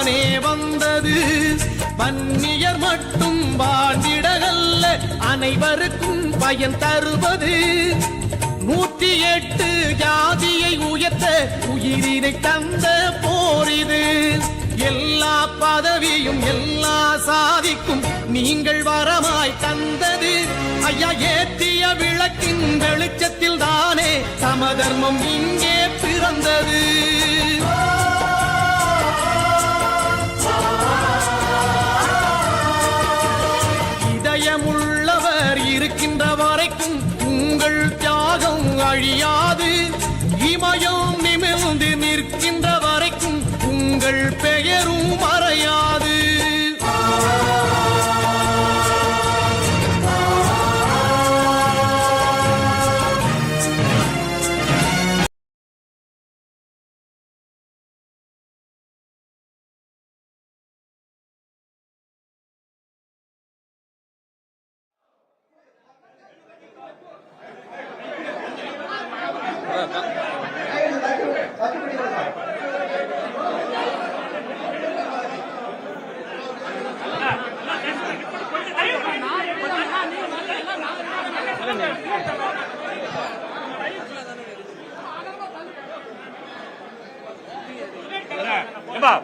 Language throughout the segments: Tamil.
தானே வந்தது. மன்னியர் மட்டும் வாழ்ந்திடகல்ல அனைவருக்கும் பயன் தருவது. நூத்தி எட்டு ஜாதியை உயர்த்த உயிரினை தந்த போரிது எல்லா பதவியும் எல்லா சாதிக்கும் நீங்கள் வரமாய் தந்தது. ஐயா ஏற்றிய விளக்கின் வெளிச்சத்தில் தானே சமதர்மம் இங்கே பிறந்தது. இமயம்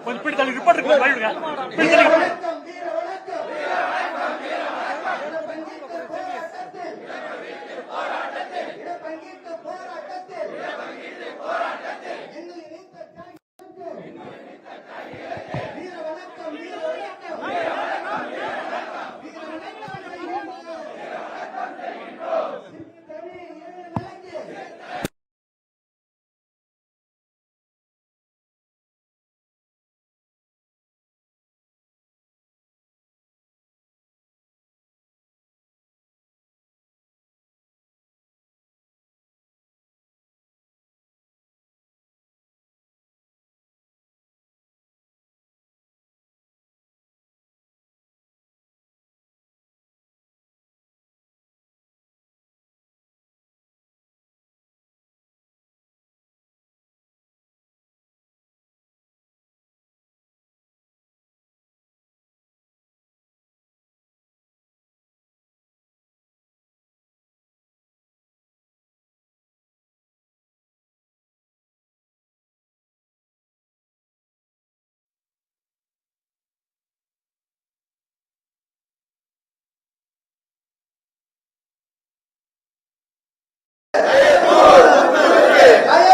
கொஞ்சம் பிடித்தாலும் ரிப்போர்ட் இருக்கு আল্লাহু আকবার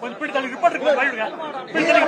கொஞ்சம் பிடி தள்ளி ரிப்போர்ட் இருக்கு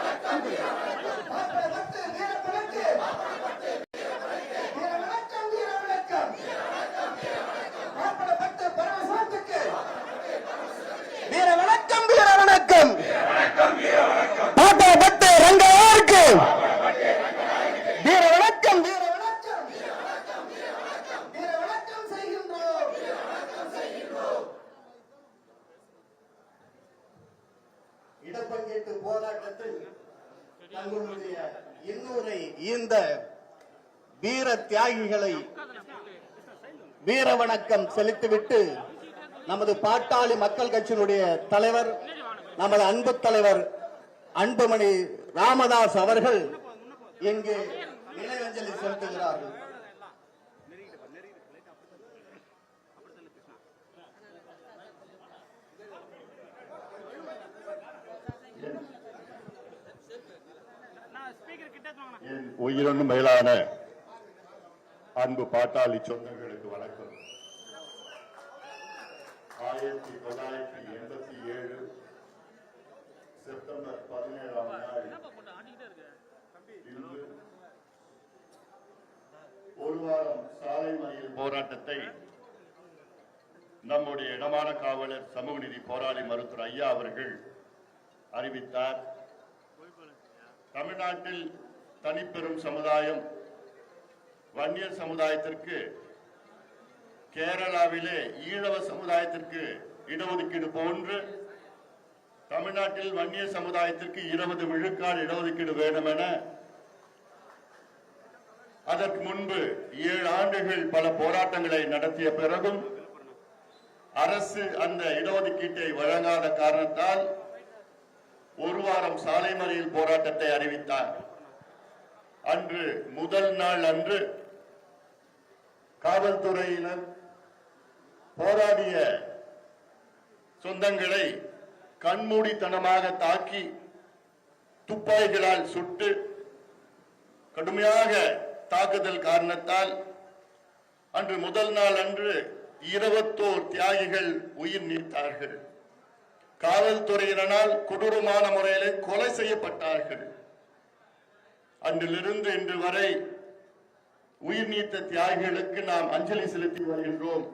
தியாகிகளை வீர வணக்கம் செலுத்திவிட்டு நமது பாட்டாளி மக்கள் கட்சியினுடைய தலைவர் நமது அன்பு தலைவர் அன்புமணி ராமதாஸ் அவர்கள் இங்கு நினைவஞ்சலி செலுத்துகிறார்கள். உயிரொன்னும் மேலான அன்பு பாட்டாளி சொந்தங்களுக்கு வணக்கம். ஆயிரத்தி தொள்ளாயிரத்தி எண்பத்தி ஏழு செப்டம்பர் பதினேழாம் நாள் ஒரு வாரம் சாலை மறியல் போராட்டத்தை நம்முடைய இடமான காவலர் சமூக நிதி போராளி மருத்துவர் ஐயா அவர்கள் அறிவித்தார். தமிழ்நாட்டில் தனிப்பெரும் சமுதாயம் வன்னியர் சமுதாயத்திற்கு கேரளாவிலே ஈழவ சமுதாயத்திற்கு இடஒதுக்கீடு போன்று தமிழ்நாட்டில் வன்னிய சமுதாயத்திற்கு இருபது விழுக்கால் இடஒதுக்கீடு வேண்டும் என அதற்கு முன்பு ஏழு ஆண்டுகள் பல போராட்டங்களை நடத்திய பிறகும் அரசு அந்த இடஒதுக்கீட்டை வழங்காத காரணத்தால் ஒரு வாரம் சாலை மறியல் போராட்டத்தை அறிவித்தார். அன்று முதல் நாள் அன்று காவல்துறையினர் போராடிய சொந்தங்களை கண்மூடித்தனமாக தாக்கி துப்பாக்கிகளால் சுட்டு கடுமையாக தாக்குதல் காரணத்தால் அன்று முதல் நாள் அன்று இருபத்தோர் தியாகிகள் உயிர் நீத்தார்கள். காவல்துறையினரால் கொடூரமான முறையிலே கொலை செய்யப்பட்டார்கள். அன்றிலிருந்து இன்று வரை உயிர் நீத்த தியாகிகளுக்கு நாம் அஞ்சலி செலுத்தி வருகின்றோம்.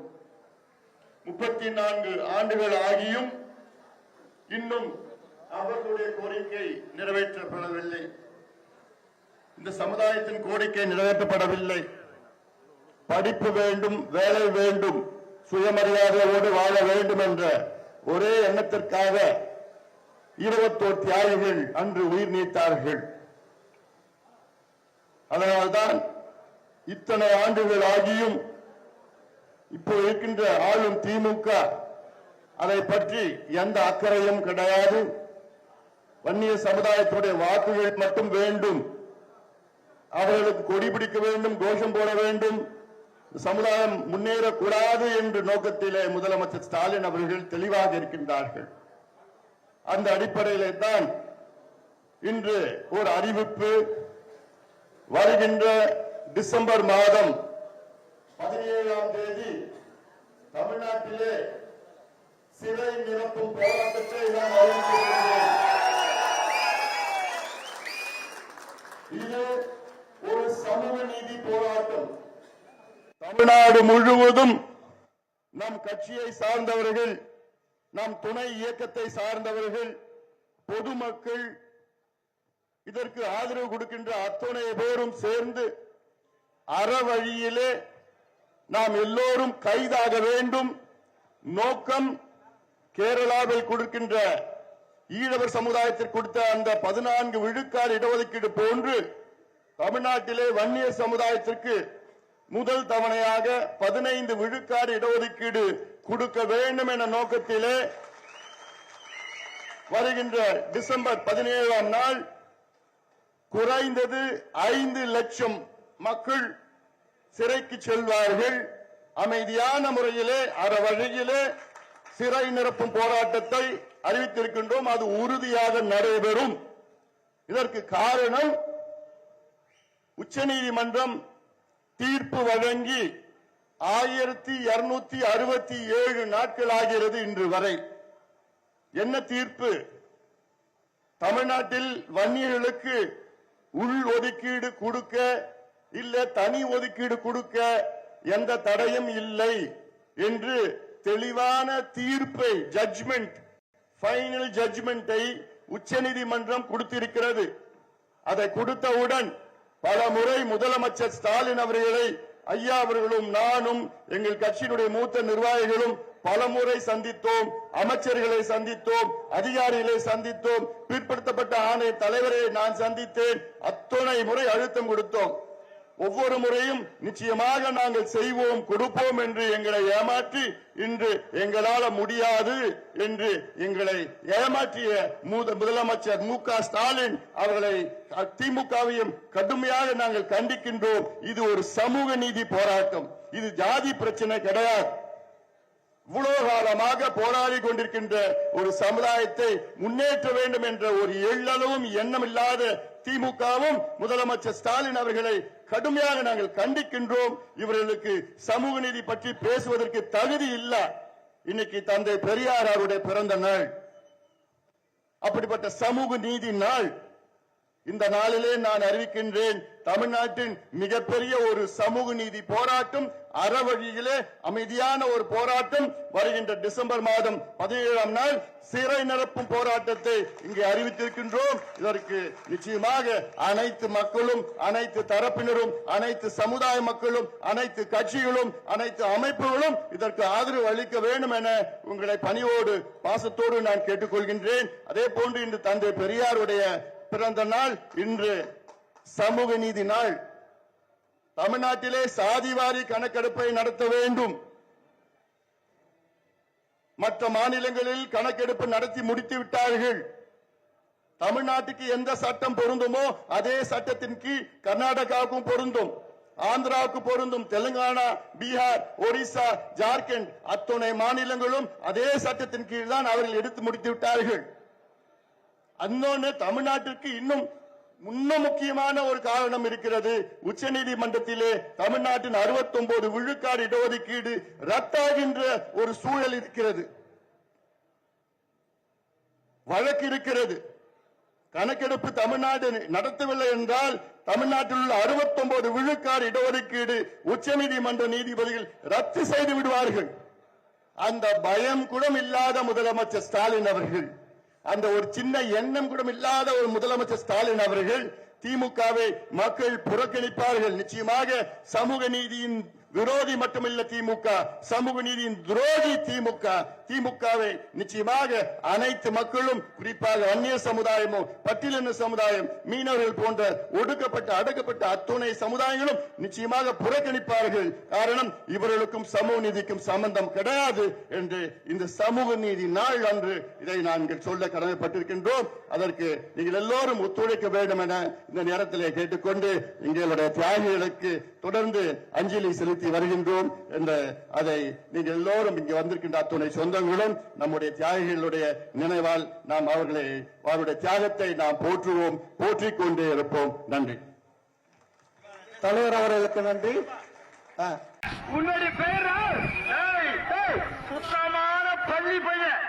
முப்பத்தி நான்கு ஆண்டுகள் ஆகியும் இன்னும் அவர்களுடைய கோரிக்கை நிறைவேற்றப்படவில்லை. இந்த சமுதாயத்தின் கோரிக்கை நிறைவேற்றப்படவில்லை. படிப்பு வேண்டும் வேலை வேண்டும் சுயமரியாதையோடு வாழ வேண்டும் என்ற ஒரே எண்ணத்திற்காக இருபத்தோர் தியாகிகள் அன்று உயிர் நீத்தார்கள். அதனால்தான் இத்தனை ஆண்டுகள் ஆகியும் இப்போ இருக்கின்ற ஆளும் திமுக அதை பற்றி எந்த அக்கறையும் கிடையாது. வன்னிய சமுதாயத்துடைய வாக்குகள் மட்டும் வேண்டும். அவர்களுக்கு கொடி பிடிக்க வேண்டும் கோஷம் போட வேண்டும். சமுதாயம் முன்னேறக்கூடாது என்ற நோக்கத்திலே முதலமைச்சர் ஸ்டாலின் அவர்கள் தெளிவாக இருக்கின்றார்கள். அந்த அடிப்படையிலே தான் இன்று ஒரு அறிவிப்பு வருகின்ற டிசம்பர் மாதம் பதினேழாம் தேதி தமிழ்நாட்டிலே சிறை நிரப்பும் போராட்டத்தை நான் அறிவித்திருக்கிறேன். இது ஒரு சமூக நீதி போராட்டம். தமிழ்நாடு முழுவதும் நம் கட்சியை சார்ந்தவர்கள் நம் துணை இயக்கத்தை சார்ந்தவர்கள் பொதுமக்கள் இதற்கு ஆதரவு கொடுக்கின்ற அத்துணை பேரும் சேர்ந்து அறவழியிலே நாம் எல்லோரும் கைதாக வேண்டும். நோக்கம் கேரளாவில் கொடுக்கின்ற ஈழவர் சமுதாயத்திற்கு கொடுத்த அந்த பதினான்கு விழுக்காடு இடஒதுக்கீடு போன்று தமிழ்நாட்டிலே வன்னிய சமுதாயத்திற்கு முதல் தவணையாக பதினைந்து விழுக்காடு இடஒதுக்கீடு கொடுக்க வேண்டும் என நோக்கத்திலே வருகின்ற டிசம்பர் பதினேழாம் நாள் குறைந்தது ஐந்து லட்சம் மக்கள் சிறைக்கு செல்வார்கள். அமைதியான முறையிலே அற வழியிலே சிறை நிரப்பும் போராட்டத்தை அறிவித்திருக்கின்றோம். அது உறுதியாக நடைபெறும். இதற்கு காரணம் உச்சநீதிமன்றம் தீர்ப்பு வழங்கி ஆயிரத்தி இருநூத்தி அறுபத்தி ஏழு நாட்கள் ஆகிறது இன்று வரை. என்ன தீர்ப்பு? தமிழ்நாட்டில் வன்னியர்களுக்கு உள் ஒதுக்கீடு கொடுக்க இல்ல தனி ஒதுக்கீடு கொடுக்க எந்த தடையும் இல்லை என்று தெளிவான தீர்ப்பை ஜட்ஜ்மெண்ட் பைனல் ஜட்ஜ்மெண்டை உச்சநீதிமன்றம் கொடுத்திருக்கிறது. அதை கொடுத்தவுடன் பல முறை முதலமைச்சர் ஸ்டாலின் அவர்களை ஐயா அவர்களும் நானும் எங்கள் கட்சியினுடைய மூத்த நிர்வாகிகளும் பல முறை சந்தித்தோம் அமைச்சர்களை சந்தித்தோம் அதிகாரிகளை சந்தித்தோம் பிற்படுத்தப்பட்ட ஆணைய தலைவரை நான் சந்தித்தேன் அத்துணை முறை அழுத்தம் கொடுத்தோம். ஒவ்வொரு முறையும் நிச்சயமாக நாங்கள் செய்வோம் கொடுப்போம் என்று எங்களை ஏமாற்றி இன்று எங்களால முடியாது என்று எங்களை ஏமாற்றிய முதலமைச்சர் மு க ஸ்டாலின் அவர்களை திமுகவையும் கடுமையாக நாங்கள் கண்டிக்கின்றோம். இது ஒரு சமூக நீதி போராட்டம். இது ஜாதி பிரச்சனை கிடையாது. இவ்வளவு காலமாக போராடி கொண்டிருக்கின்ற ஒரு சமுதாயத்தை முன்னேற்ற வேண்டும் என்ற ஒரு எள்ளளவும் எண்ணம் இல்லாத திமுகவும் முதலமைச்சர் ஸ்டாலின் அவர்களை கடுமையாக நாங்கள் கண்டிக்கின்றோம். இவர்களுக்கு சமூக நீதி பற்றி பேசுவதற்கு தகுதி இல்ல. இன்னைக்கு தந்தை பெரியார் அவருடைய பிறந்த நாள். அப்படிப்பட்ட சமூக நீதி நாள். இந்த நாளிலே நான் அறிவிக்கின்றேன் தமிழ்நாட்டின் மிகப்பெரிய ஒரு சமூக நீதி போராட்டம் அறவழியிலே அமைதியான ஒரு போராட்டம் வருகின்ற டிசம்பர் மாதம் பதினேழாம் நாள் சிறை நிரப்பும் போராட்டத்தை இங்கே அறிவித்திருக்கின்றோம். இதற்கு நிச்சயமாக அனைத்து மக்களும் அனைத்து தரப்பினரும் அனைத்து சமுதாய மக்களும் அனைத்து கட்சிகளும் அனைத்து அமைப்புகளும் இதற்கு ஆதரவு அளிக்க வேண்டும் என உங்களை பணியோடு பாசத்தோடு நான் கேட்டுக்கொள்கின்றேன். அதே போன்று இன்று தந்தை பெரியாருடைய பிறந்த நாள் இன்று சமூக நீதி நாள். தமிழ்நாட்டிலே சாதிவாரி கணக்கெடுப்பை நடத்த வேண்டும். மற்ற மாநிலங்களில் கணக்கெடுப்பு நடத்தி முடித்து விட்டார்கள். தமிழ்நாட்டுக்கு எந்த சட்டம் பொருந்துமோ அதே சட்டத்தின் கீழ் கர்நாடகாவுக்கும் பொருந்தும். ஆந்திராவுக்கு பொருந்தும். தெலுங்கானா பீகார் ஒடிசா ஜார்க்கண்ட் அத்துணை மாநிலங்களும் அதே சட்டத்தின் கீழ் தான் அவர்கள் எடுத்து முடித்து விட்டார்கள். அன்னொன்னு தமிழ்நாட்டிற்கு இன்னும் இன்னும் முக்கியமான ஒரு காரணம் இருக்கிறது. உச்சநீதிமன்றத்திலே தமிழ்நாட்டின் 69 விழுக்காடு இடஒதுக்கீடு ரத்தாகின்ற ஒரு சூழல் இருக்கிறது. வழக்கு இருக்கிறது. கணக்கெடுப்பு தமிழ்நாடு நடத்தவில்லை என்றால் தமிழ்நாட்டில் உள்ள 69 விழுக்காடு இடஒதுக்கீடு உச்சநீதிமன்ற நீதிபதிகள் ரத்து செய்து விடுவார்கள். அந்த பயம் கூட இல்லாத முதலமைச்சர் ஸ்டாலின் அவர்கள். அந்த ஒரு சின்ன எண்ணம் கூட இல்லாத ஒரு முதலமைச்சர் ஸ்டாலின் அவர்கள் திமுகவை மக்கள் புறக்கணிப்பார்கள். நிச்சயமாக சமூக நீதியின் விரோதி மட்டுமில்ல திமுக. சமூக நீதியின் துரோகி திமுக. திமுகவை நிச்சயமாக அனைத்து மக்களும் குறிப்பாக அந்நிய சமுதாயமும் பட்டியலின சமுதாயம் மீனவர்கள் போன்ற ஒடுக்கப்பட்ட அடக்கப்பட்ட அத்துணை சமுதாயங்களும் நிச்சயமாக புறக்கணிப்பார்கள். காரணம் இவர்களுக்கும் சமூக நீதிக்கும் சம்பந்தம் கிடையாது என்று இந்த சமூக நீதி நாள் அன்று இதை நாங்கள் சொல்ல கடமைப்பட்டிருக்கின்றோம். அதற்கு நீங்கள் எல்லோரும் ஒத்துழைக்க வேண்டும் என இந்த நேரத்திலே கேட்டுக்கொண்டு எங்களுடைய தியாகிகளுக்கு தொடர்ந்து அஞ்சலி செலுத்தி வருகின்றோம் என்ற அதை நீங்கள் எல்லோரும் இங்கு வந்திருக்கின்ற அத்துணை சொந்தங்களும் நம்முடைய தியாகிகளுடைய நினைவால் நாம் அவர்களை அவருடைய தியாகத்தை நாம் போற்றுவோம் போற்றிக் கொண்டே இருப்போம். நன்றி. தலைவர் அவர்களுக்கு நன்றி. ஆ. உன்னுடைய பேர்? சுத்தமான பள்ளி பையன்.